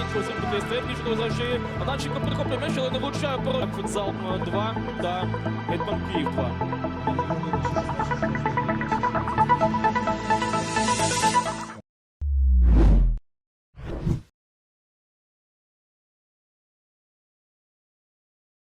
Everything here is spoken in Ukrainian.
іншого симпатисти, більше того завжди. Наче копитко приміщили, не влучає порог. Футзал 2 та Гетьман Київ 2.